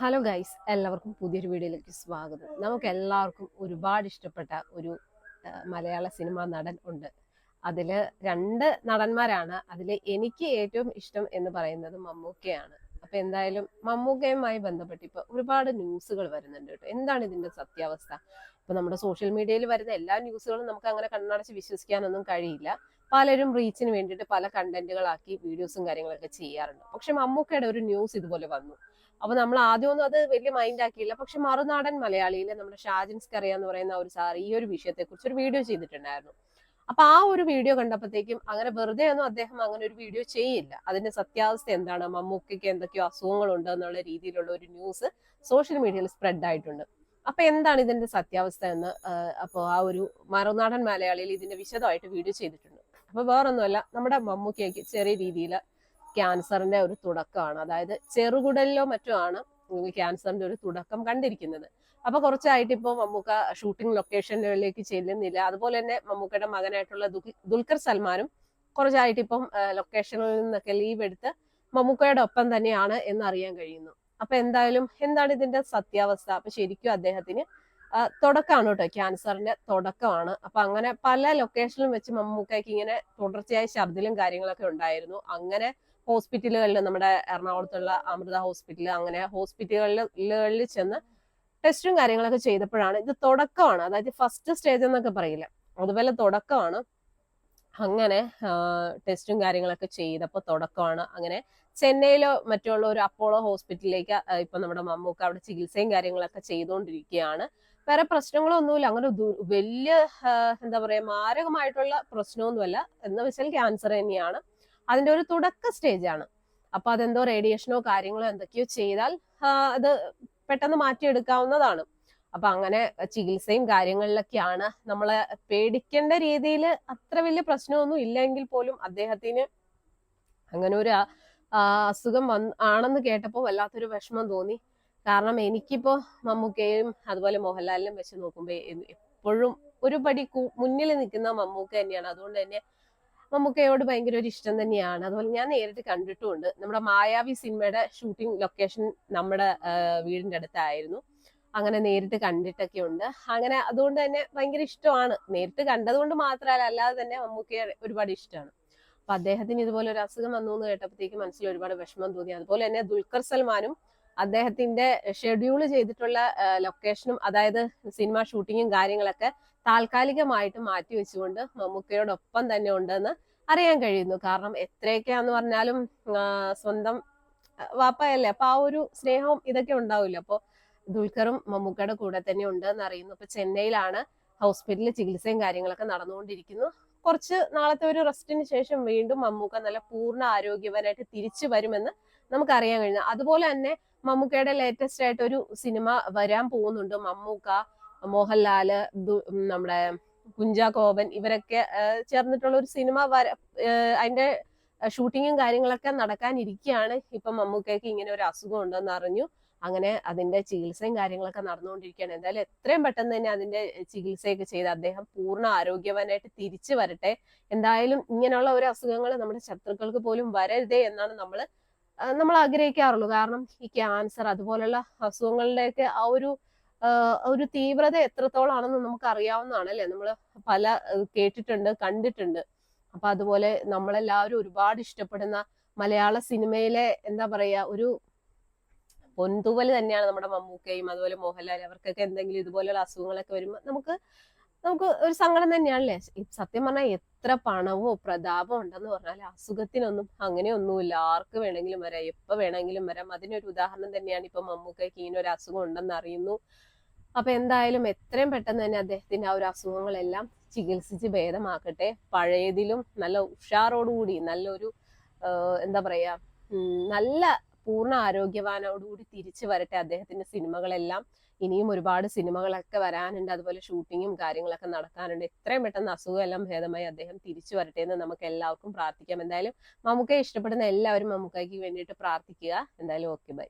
Hello guys എല്ലാവർക്കും പുതിയൊരു വീഡിയോയിലേക്ക് സ്വാഗതം. നമുക്ക് എല്ലാവർക്കും ഒരുപാട് ഇഷ്ടപ്പെട്ട ഒരു മലയാള സിനിമാ നടൻ ഉണ്ട്. അതിൽ രണ്ട് നടന്മാരാണ്. അതിൽ എനിക്ക് ഏറ്റവും ഇഷ്ടം എന്ന് പറയുന്നത് മമ്മൂക്കയാണ്. അപ്പൊ എന്തായാലും മമ്മൂക്കയുമായി ബന്ധപ്പെട്ട് ഇപ്പൊ ഒരുപാട് ന്യൂസുകൾ വരുന്നുണ്ട് കേട്ടോ. എന്താണ് ഇതിന്റെ സത്യാവസ്ഥ? ഇപ്പൊ നമ്മുടെ സോഷ്യൽ മീഡിയയിൽ വരുന്ന എല്ലാ ന്യൂസുകളും നമുക്ക് അങ്ങനെ കണ്ണടച്ച് വിശ്വസിക്കാനൊന്നും കഴിയില്ല. പലരും റീച്ചിന് വേണ്ടിയിട്ട് പല കണ്ടന്റുകളാക്കി വീഡിയോസും കാര്യങ്ങളൊക്കെ ചെയ്യാറുണ്ട്. പക്ഷെ മമ്മൂക്കയുടെ ഒരു ന്യൂസ് ഇതുപോലെ വന്നു. അപ്പൊ നമ്മൾ ആദ്യമൊന്നും അത് വലിയ മൈൻഡ് ആക്കിയില്ല. പക്ഷെ മറുനാടൻ മലയാളിയിലെ നമ്മുടെ ഷാജിൻ കറിയ എന്ന് പറയുന്ന ഒരു സാർ ഈ ഒരു വിഷയത്തെ കുറിച്ച് ഒരു വീഡിയോ ചെയ്തിട്ടുണ്ടായിരുന്നു. അപ്പൊ ആ ഒരു വീഡിയോ കണ്ടപ്പോഴത്തേക്കും അങ്ങനെ വെറുതെ ഒന്നും അദ്ദേഹം അങ്ങനെ ഒരു വീഡിയോ ചെയ്യില്ല. അതിന്റെ സത്യാവസ്ഥ എന്താണ്? മമ്മൂക്കയ്ക്ക് എന്തൊക്കെയോ അസുഖങ്ങളുണ്ട് എന്നുള്ള രീതിയിലുള്ള ഒരു ന്യൂസ് സോഷ്യൽ മീഡിയയിൽ സ്പ്രെഡ് ആയിട്ടുണ്ട്. അപ്പൊ എന്താണ് ഇതിന്റെ സത്യാവസ്ഥ എന്ന് അപ്പോൾ ആ ഒരു മറുനാടൻ മലയാളിയിൽ ഇതിന്റെ വിശദമായിട്ട് വീഡിയോ ചെയ്തിട്ടുണ്ട്. അപ്പൊ വേറൊന്നുമല്ല നമ്മുടെ മമ്മൂക്കയ്ക്ക് ചെറിയ രീതിയിൽ ക്യാൻസറിന്റെ ഒരു തുടക്കമാണ്. അതായത് ചെറുകുടലിലോ മറ്റോ ആണ് ക്യാൻസറിന്റെ ഒരു തുടക്കം കണ്ടിരിക്കുന്നത്. അപ്പൊ കുറച്ചായിട്ട് ഇപ്പോൾ മമ്മൂക്ക ഷൂട്ടിംഗ് ലൊക്കേഷനുകളിലേക്ക് ചെല്ലുന്നില്ല. അതുപോലെ തന്നെ മമ്മൂക്കയുടെ മകനായിട്ടുള്ള ദുൽ- ദുൽഖർ സൽമാനും കുറച്ചായിട്ട് ഇപ്പം ലൊക്കേഷനിൽ നിന്നൊക്കെ ലീവ് എടുത്ത് മമ്മൂക്കയുടെ ഒപ്പം തന്നെയാണ് എന്ന് അറിയാൻ കഴിയുന്നു. അപ്പൊ എന്തായാലും എന്താണ് ഇതിന്റെ സത്യാവസ്ഥ? അപ്പൊ ശരിക്കും അദ്ദേഹത്തിന് തുടക്കമാണ് കേട്ടോ. ക്യാൻസറിന്റെ തുടക്കമാണ്. അപ്പൊ അങ്ങനെ പല ലൊക്കേഷനിലും വെച്ച് മമ്മൂക്കയ്ക്ക് ഇങ്ങനെ തുടർച്ചയായ ശബ്ദിലും കാര്യങ്ങളൊക്കെ ഉണ്ടായിരുന്നു. അങ്ങനെ ഹോസ്പിറ്റലുകളിൽ നമ്മുടെ എറണാകുളത്തുള്ള അമൃത ഹോസ്പിറ്റൽ അങ്ങനെ ഹോസ്പിറ്റലുകളിൽ ചെന്ന് ടെസ്റ്റും കാര്യങ്ങളൊക്കെ ചെയ്തപ്പോഴാണ് ഇത് തുടക്കമാണ്. അതായത് ഫസ്റ്റ് സ്റ്റേജ് എന്നൊക്കെ പറയില്ല? അതുപോലെ തുടക്കമാണ്. അങ്ങനെ ടെസ്റ്റും കാര്യങ്ങളൊക്കെ ചെയ്തപ്പോൾ തുടക്കമാണ്. അങ്ങനെ ചെന്നൈയിലോ മറ്റുള്ള ഒരു അപ്പോളോ ഹോസ്പിറ്റലിലേക്ക് ഇപ്പൊ നമ്മുടെ മമ്മൂക്ക അവിടെ ചികിത്സയും കാര്യങ്ങളൊക്കെ ചെയ്തുകൊണ്ടിരിക്കുകയാണ് വേറെ പ്രശ്നങ്ങളൊന്നുമില്ല. അങ്ങനെ വലിയ എന്താ പറയാ മാരകമായിട്ടുള്ള പ്രശ്നമൊന്നുമല്ല. എന്ന് വെച്ചാൽ ക്യാൻസർ തന്നെയാണ്. അതിന്റെ ഒരു തുടക്ക സ്റ്റേജ് ആണ്. അപ്പൊ അതെന്തോ റേഡിയേഷനോ കാര്യങ്ങളോ എന്തൊക്കെയോ ചെയ്താൽ അത് പെട്ടെന്ന് മാറ്റിയെടുക്കാവുന്നതാണ്. അപ്പൊ അങ്ങനെ ചികിത്സയും കാര്യങ്ങളിലൊക്കെയാണ് നമ്മളെ പേടിക്കേണ്ട രീതിയിൽ അത്ര വലിയ പ്രശ്നമൊന്നും ഇല്ലെങ്കിൽ പോലും അദ്ദേഹത്തിന് അങ്ങനെ ഒരു അസുഖം വന്ന് ആണെന്ന് കേട്ടപ്പോൾ വല്ലാത്തൊരു വിഷമം തോന്നി. കാരണം എനിക്കിപ്പോ മമ്മൂക്കയും അതുപോലെ മോഹൻലാലിനും വെച്ച് നോക്കുമ്പോൾ എപ്പോഴും ഒരു പടി മുന്നിൽ നിൽക്കുന്ന മമ്മൂക്ക തന്നെയാണ്. അതുകൊണ്ട് തന്നെ മമ്മൂക്കയോട് ഭയങ്കര ഒരു ഇഷ്ടം തന്നെയാണ്. അതുപോലെ ഞാൻ നേരിട്ട് കണ്ടിട്ടുമുണ്ട്. നമ്മുടെ മായാവി സിനിമയുടെ ഷൂട്ടിംഗ് ലൊക്കേഷൻ നമ്മുടെ വീടിന്റെ അടുത്തായിരുന്നു. അങ്ങനെ നേരിട്ട് കണ്ടിട്ടൊക്കെ ഉണ്ട് അങ്ങനെ അതുകൊണ്ട് തന്നെ ഭയങ്കര ഇഷ്ടമാണ്. നേരിട്ട് കണ്ടതുകൊണ്ട് മാത്രമല്ല അല്ലാതെ തന്നെ മമ്മൂക്കയെ ഒരുപാട് ഇഷ്ടമാണ്. അപ്പൊ അദ്ദേഹത്തിന് ഇതുപോലെ ഒരു അസുഖം വന്നു എന്ന് കേട്ടപ്പോഴത്തേക്ക് മനസ്സിൽ ഒരുപാട് വിഷമം തോന്നി. അതുപോലെ തന്നെ ദുൽഖർ സൽമാനും അദ്ദേഹത്തിന്റെ ഷെഡ്യൂൾ ചെയ്തിട്ടുള്ള ലൊക്കേഷനും അതായത് സിനിമ ഷൂട്ടിങ്ങും കാര്യങ്ങളൊക്കെ താൽക്കാലികമായിട്ട് മാറ്റി വെച്ചുകൊണ്ട് മമ്മൂക്കയോടൊപ്പം തന്നെ ഉണ്ടെന്ന് അറിയാൻ കഴിയുന്നു. കാരണം എത്രയൊക്കെയാന്ന് പറഞ്ഞാലും സ്വന്തം വാപ്പയല്ലേ? അപ്പൊ ആ ഒരു സ്നേഹവും ഇതൊക്കെ ഉണ്ടാവില്ല? അപ്പൊ ദുൽഖറും മമ്മൂക്കയുടെ കൂടെ തന്നെ ഉണ്ട് എന്ന് അറിയുന്നു. ഇപ്പൊ ചെന്നൈയിലാണ് ഹോസ്പിറ്റലിൽ ചികിത്സയും കാര്യങ്ങളൊക്കെ നടന്നുകൊണ്ടിരിക്കുന്നു. കുറച്ച് നാളത്തെ ഒരു റെസ്റ്റിന് ശേഷം വീണ്ടും മമ്മൂക്ക നല്ല പൂർണ ആരോഗ്യവാനായിട്ട് തിരിച്ചു വരുമെന്ന് നമുക്ക് കഴിഞ്ഞ അതുപോലെ തന്നെ മമ്മൂക്കയുടെ ലേറ്റസ്റ്റ് ആയിട്ട് ഒരു സിനിമ വരാൻ പോകുന്നുണ്ട്. മമ്മൂക്ക മോഹൻലാൽ നമ്മുടെ കുഞ്ചാക്കോബൻ ഇവരൊക്കെ ചേർന്നിട്ടുള്ള ഒരു സിനിമ വര അതിന്റെ ഷൂട്ടിങ്ങും കാര്യങ്ങളൊക്കെ നടക്കാനിരിക്കുകയാണ് ഇപ്പൊ മമ്മൂക്കയ്ക്ക് ഇങ്ങനെ ഒരു അസുഖം ഉണ്ടെന്ന് അറിഞ്ഞു. അങ്ങനെ അതിന്റെ ചികിത്സയും കാര്യങ്ങളൊക്കെ നടന്നുകൊണ്ടിരിക്കുകയാണ്. എന്തായാലും എത്രയും പെട്ടെന്ന് തന്നെ അതിന്റെ ചികിത്സയൊക്കെ ചെയ്ത് അദ്ദേഹം പൂർണ ആരോഗ്യവാനായിട്ട് തിരിച്ചു വരട്ടെ. എന്തായാലും ഇങ്ങനെയുള്ള ഒരു അസുഖങ്ങൾ നമ്മുടെ ശത്രുക്കൾക്ക് പോലും വരരുതേ എന്നാണ് നമ്മൾ നമ്മൾ ആഗ്രഹിക്കാറുള്ളൂ. കാരണം ഈ ക്യാൻസർ അതുപോലുള്ള അസുഖങ്ങളുടെയൊക്കെ ആ ഒരു ഒരു തീവ്രത എത്രത്തോളാണെന്ന് നമുക്ക് അറിയാവുന്നതാണ് അല്ലെ? നമ്മൾ പല കേട്ടിട്ടുണ്ട് കണ്ടിട്ടുണ്ട്. അപ്പൊ അതുപോലെ നമ്മളെല്ലാവരും ഒരുപാട് ഇഷ്ടപ്പെടുന്ന മലയാള സിനിമയിലെ എന്താ പറയാ ഒരു പൊന്തുവൽ തന്നെയാണ് നമ്മുടെ മമ്മൂക്കയും അതുപോലെ മോഹൻലാൽ അവർക്കൊക്കെ എന്തെങ്കിലും ഇതുപോലെയുള്ള അസുഖങ്ങളൊക്കെ വരുമ്പോൾ നമുക്ക് നമുക്ക് ഒരു സങ്കടം തന്നെയാണല്ലേ? സത്യം പറഞ്ഞാൽ എത്ര പണവോ പ്രതാപമോ ഉണ്ടെന്ന് പറഞ്ഞാൽ അസുഖത്തിനൊന്നും അങ്ങനെയൊന്നുമില്ല. ആർക്ക് വേണമെങ്കിലും വരാം എപ്പോ വേണമെങ്കിലും വരാം. അതിനൊരു ഉദാഹരണം തന്നെയാണ് ഇപ്പൊ മമ്മൂക്കയ്ക്ക് ഇങ്ങനെ ഒരു അസുഖം ഉണ്ടെന്ന് അറിയുന്നു. അപ്പൊ എന്തായാലും എത്രയും പെട്ടെന്ന് തന്നെ അദ്ദേഹത്തിന്റെ ആ ഒരു അസുഖങ്ങളെല്ലാം ചികിത്സിച്ച് ഭേദമാക്കട്ടെ. പഴയതിലും നല്ല ഉഷാറോടുകൂടി നല്ലൊരു എന്താ പറയാ നല്ല പൂർണ ആരോഗ്യവാനോടുകൂടി തിരിച്ചു വരട്ടെ അദ്ദേഹത്തിന്റെ സിനിമകളെല്ലാം. ഇനിയും ഒരുപാട് സിനിമകളൊക്കെ വരാനുണ്ട്. അതുപോലെ ഷൂട്ടിങ്ങും കാര്യങ്ങളൊക്കെ നടക്കാനുണ്ട്. എത്രയും പെട്ടെന്ന് അസുഖം എല്ലാം ഭേദമായി അദ്ദേഹം തിരിച്ചു വരട്ടെ എന്ന് നമുക്ക് എല്ലാവർക്കും പ്രാർത്ഥിക്കാം. എന്തായാലും മമ്മൂക്കയെ ഇഷ്ടപ്പെടുന്ന എല്ലാവരും മമ്മൂക്കയ്ക്ക് വേണ്ടിയിട്ട് പ്രാർത്ഥിക്കുക. എന്തായാലും ഓക്കെ ബൈ.